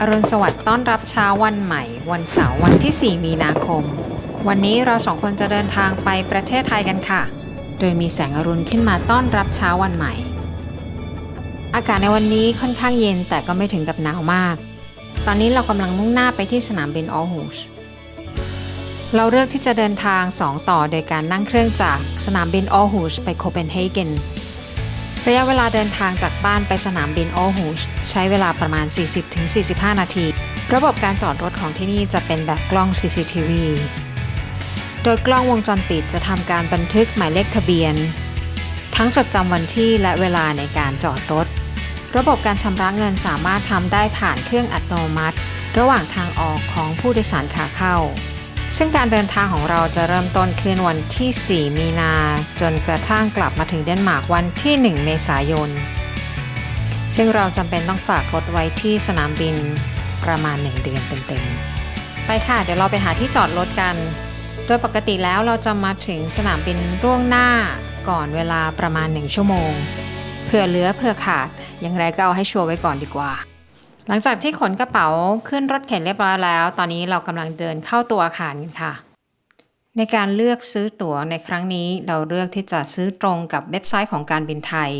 อรุณสวัสดิ์ต้อนรับเช้าวันใหม่ วันเสาร์วันที่ 4 มีนาคม วันนี้เราสองคนจะเดินทางไปประเทศไทยกันค่ะ โดยมีแสงอรุณขึ้นมาต้อนรับเช้าวันใหม่ อากาศในวันนี้ค่อนข้างเย็นแต่ก็ไม่ถึงกับหนาวมาก ตอนนี้เรากำลังมุ่งหน้าไปที่สนามบินออฮูชเราเลือกที่จะเดินทาง 2 ต่อโดยการนั่งเครื่องจากสนามบินออฮูชไปโคเปนเฮเกน ระยะเวลาเดินทางจากบ้านไปสนามบินออฮูชใช้เวลาประมาณ 40-45 นาที ระบบการจอดรถของที่นี่จะเป็นแบบกล้อง CCTV โดยกล้องวงจรปิดจะทำการบันทึกหมายเลขทะเบียน ทั้งจดจำวันที่และเวลาในการจอดรถ ระบบการชำระเงินสามารถทำได้ผ่านเครื่องอัตโนมัติ ระหว่างทางออกของผู้โดยสารขาเข้า ซึ่งการเดินทางของเราจะเริ่มต้นขึ้นวันที่ 4 มีนา จนกระทั่งกลับมาถึงเดนมาร์กวันที่ 1 เมษายน ซึ่งเราจำเป็นต้องฝากรถไว้ที่สนามบินประมาณ 1 เดือนเต็มๆ ไปค่ะ เดี๋ยวเราไปหาที่จอดรถกัน โดยปกติแล้วเราจะมาถึงสนามบินล่วงหน้าก่อนเวลาประมาณ 1 ชั่วโมง เผื่อเหลือเผื่อขาด อย่างไรก็เอาให้ชัวร์ไว้ก่อนดีกว่า หลังจากที่ขนกระเป๋าขึ้นรถเข็นเรียบร้อยแล้ว ตอนนี้เรากำลังเดินเข้าตัวอาคารกันค่ะ ในการเลือกซื้อตั๋วในครั้งนี้เราเลือกที่จะซื้อตรงกับเว็บไซต์ของการบินไทย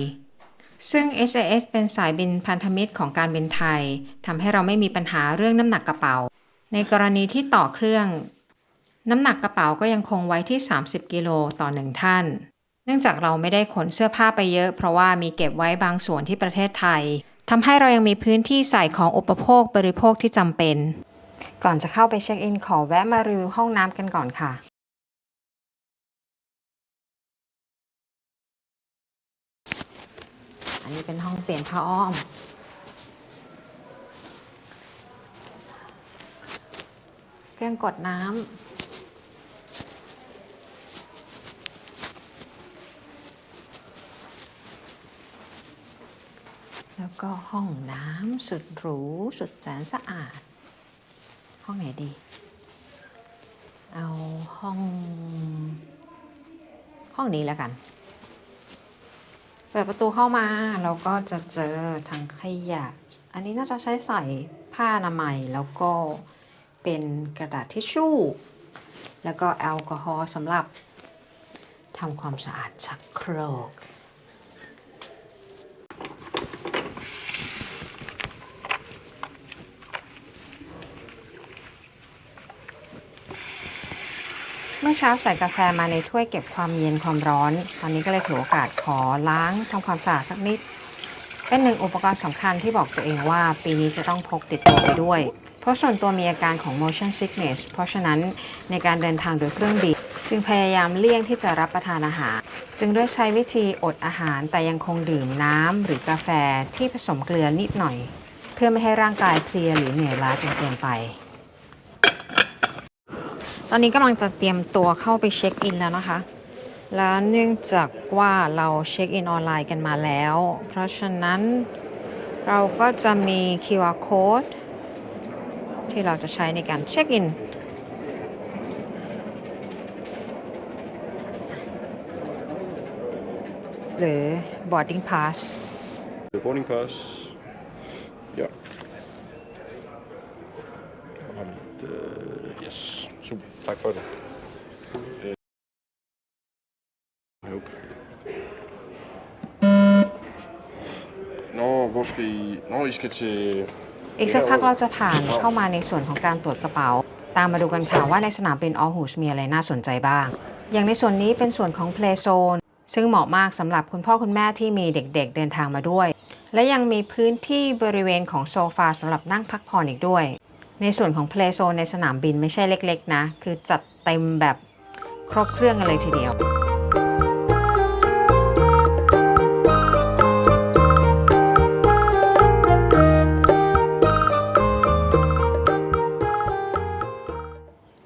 ซึ่ง SAS เป็นสายบินพันธมิตรของการบินไทยทำให้เราไม่มีปัญหาเรื่องน้ำหนักกระเป๋า ในกรณีที่ต่อเครื่อง น้ำหนักกระเป๋าก็ยังคงไว้ที่ 30 กิโลต่อหนึ่งท่าน เนื่องจากเราไม่ได้ขนเสื้อผ้าไปเยอะ เพราะว่ามีเก็บไว้บางส่วนที่ประเทศไทย ทำให้เรายังมีพื้นที่ใส่ของอุปโภคบริโภคที่จำเป็น ก่อนจะเข้าไปเช็คอินขอแวะมารีวิวห้องน้ำกันก่อนค่ะ อันนี้เป็นห้องเปลี่ยนผ้าอ้อม เครื่องกดน้ำ แล้วก็ห้องน้ำสุดหรู สุดแสนสะอาด ห้องไหนดี เอาห้อง ห้องนี้แล้วกัน เปิดประตูเข้ามาเราก็จะเจอทางขยะ อันนี้น่าจะใช้ใส่ผ้าอนามัยแล้วก็เป็นกระดาษทิชชู่ แล้วก็แอลกอฮอล์สำหรับทำความสะอาดชักโครก มื่อเช้าใส่กาแฟมาในถ้วยเก็บความเย็นความร้อน ตอนนี้ก็เลยถือโอกาสขอล้างทำความสะอาดสักนิด เป็นหนึ่งอุปกรณ์สำคัญที่บอกตัวเองว่า ปีนี้จะต้องพกติดตัวไปด้วย เพราะส่วนตัวมีอาการของ motion sickness เพราะฉะนั้นในการเดินทางโดยเครื่องบินจึงพยายามเลี่ยงที่จะรับประทานอาหาร จึงเลือกใช้วิธีอดอาหารแต่ยังคงดื่มน้ำหรือกาแฟที่ผสมเกลือนิดหน่อย เพื่อไม่ให้ร่างกายเพลียหรือเหนื่อยล้าจนเกินไป ตอนนี้กำลังจะเตรียมตัวเข้าไปเช็คอินแล้วนะคะ แล้วเนื่องจากว่าเราเช็คอินออนไลน์กันมาแล้ว เพราะฉะนั้นเราก็จะมี QR code ที่เราจะใช้ในการเช็คอินหรือ boarding pass The boarding pass. Super. Tak for det. Øh, Nope. Nå, hvor skal I... Nå, I skal til... อีกสักพักเราจะผ่านเข้ามาในส่วนของการตรวจกระเป๋า ตามมาดูกันค่ะว่าในสนามบินออฮูชมีอะไรน่าสนใจบ้าง อย่างในส่วนนี้เป็นส่วนของ Play Zone ซึ่งเหมาะมากสำหรับคุณพ่อคุณแม่ที่มีเด็กๆเดินทางมาด้วย และยังมีพื้นที่บริเวณของโซฟาสำหรับนั่งพักผ่อนอีกด้วย ในส่วนของ Play Zone ในสนามบินไม่ใช่เล็กๆนะ คือจัดเต็มแบบครบเครื่องกันเลยทีเดียว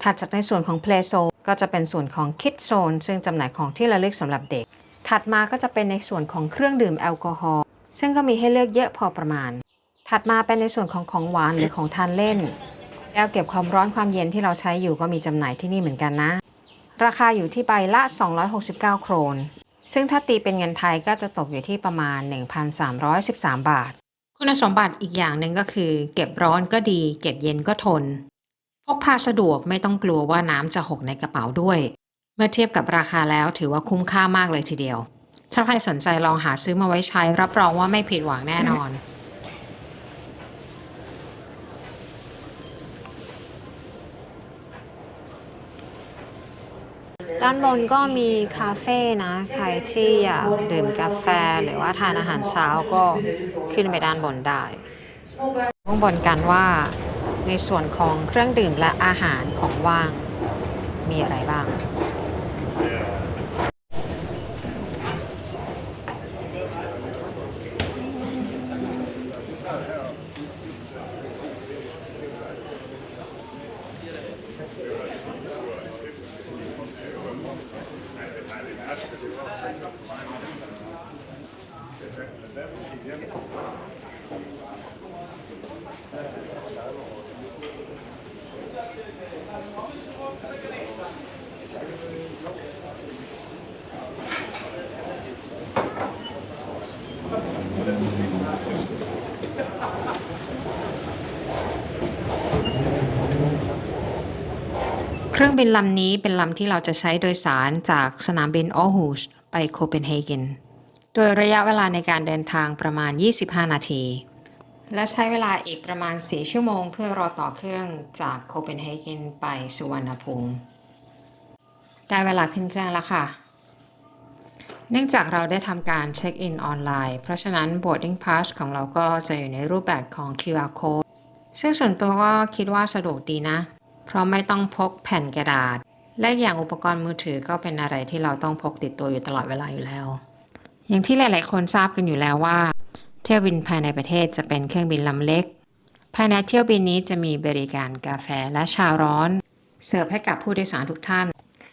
ถัดจากในส่วนของ Play Zone ก็จะเป็นส่วนของ Kids Zone ซึ่งจำหน่ายของที่ระลึกสำหรับเด็ก ถัดมาก็จะเป็นในส่วนของเครื่องดื่มแอลกอฮอล์ซึ่งก็มีให้เลือกเยอะพอประมาณ ถัดมาเป็นในส่วนของของหวานหรือของทานเล่นแอลเก็บความร้อนความเย็นที่เราใช้อยู่ก็มีจำหน่ายที่นี่เหมือนกันนะ ราคาอยู่ที่ใบละ 269 โครน ซึ่งถ้าตีเป็นเงินไทยก็จะตกอยู่ที่ประมาณ 1,313 บาท คุณสมบัติอีกอย่างหนึ่งก็คือ เก็บร้อนก็ดี เก็บเย็นก็ทน พกพาสะดวกไม่ต้องกลัวว่าน้ำจะหกในกระเป๋าด้วย เมื่อเทียบกับราคาแล้วถือว่าคุ้มค่ามากเลยทีเดียว ถ้าใครสนใจลองหาซื้อมาไว้ใช้รับรองว่าไม่ผิดหวังแน่นอน ด้านบนก็มีคาเฟ่นะ ใครที่อยากดื่มกาแฟหรือว่าทานอาหารเช้าก็ขึ้นไปด้านบนได้ข้างบนกันว่าในส่วนของเครื่องดื่มและอาหารของว่างมีอะไรบ้าง Thank you. เครื่องบินลำนี้เป็นลำที่เราจะใช้โดยสารจากสนามบินออฮูสไปโคเปนเฮเกน โดยระยะเวลาในการเดินทางประมาณ 25 นาที และใช้เวลาอีกประมาณ 4 ชั่วโมง เพื่อรอต่อเครื่องจากโคเปนเฮเกนไปสุวรรณภูมิ ได้เวลาขึ้นเครื่องแล้วค่ะ เนื่องจากเราได้ทำการเช็คอินออนไลน์ เพราะฉะนั้น boarding pass ของเราก็จะอยู่ในรูปแบบของ QR code ซึ่งส่วนตัวก็คิดว่าสะดวกดีนะ เพราะไม่ต้องพกแผ่นกระดาษ และอย่างอุปกรณ์มือถือก็เป็นอะไรที่เราต้องพกติดตัวอยู่ตลอดเวลาอยู่แล้ว อย่างที่หลาย ๆ คนทราบกันอยู่แล้วว่า เที่ยวบินภายในประเทศจะเป็นเครื่องบินลำเล็ก ภายในเที่ยวบินนี้จะมีบริการกาแฟและชาร้อน เสิร์ฟให้กับผู้โดยสารทุกท่าน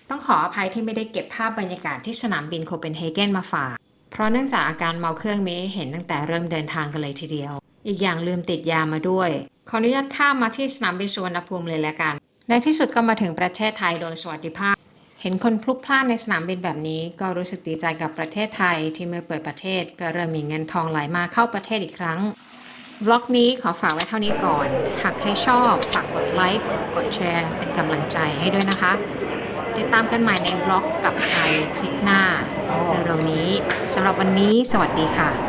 ต้องขออภัยที่ไม่ได้เก็บภาพบรรยากาศที่สนามบินโคเปนเฮเกนมาฝากเพราะเนื่องจากอาการเมาเครื่องมีเห็นตั้งแต่เริ่มเดินทางกันเลยทีเดียว อีกอย่างลืมติดยามาด้วย ขออนุญาตข้ามมาที่สนามบินสุวรรณภูมิเลยแล้วกัน ในที่สุดก็มาถึงประเทศไทยโดยสวัสดิภาพ เห็นคนพลุกพล่านในสนามบินแบบนี้ ก็รู้สึกดีใจกับประเทศไทยที่เมื่อเปิดประเทศ ก็เริ่มมีเงินทองไหลมาเข้าประเทศอีกครั้งบล็อกนี้ขอฝากไว้เท่านี้ก่อน หากใครชอบฝากกดไลค์ กดแชร์เป็นกำลังใจให้ด้วยนะคะ ติดตามกันใหม่ในบล็อกกับใครคลิปหน้าเร็วๆนี้สำหรับวันนี้สวัสดีค่ะ